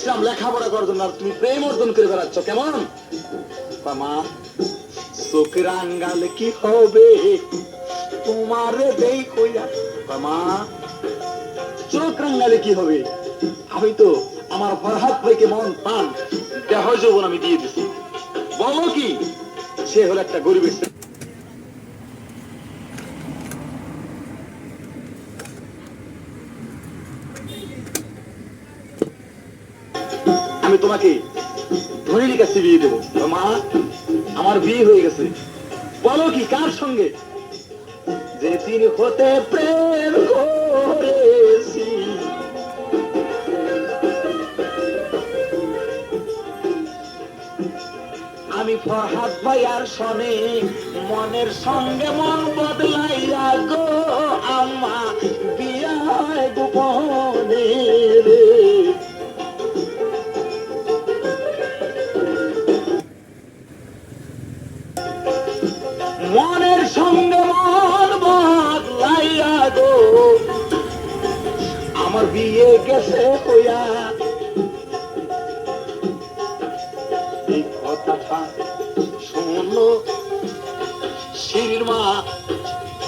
এসেছিলাম লেখাপড়া করার জন্য আর তুমি প্রেম অর্জন করে বেড়াচ্ছ, কেমন? মা, চোখের আঙ্গালে কি হবে? তোমারে দেই কইয়া চোখ রাঙ্গালে কি হবে? আমি তো আমার ফরহাদ ভাইকে মন পান দেহ যৌবন আমি দিয়ে দিছি। বলো কি, সে হলো একটা গরিবের আমি তোমাকে ধনির কাছে বিয়ে দেবো। মা, আমার বিয়ে হয়ে গেছে। বলো কি, কার সঙ্গে? যে তিনি হতে প্রেম করেছি। আমি ফরহাদ ভাই আর শনে মনের সঙ্গে মন বদলাইয়া গো আমা বিয়া হয় গোপনে মনের সঙ্গে মন লাইয়া গো। আমার বিয়ে গেছে হইয়া এই কথাটা শুনলো শির মা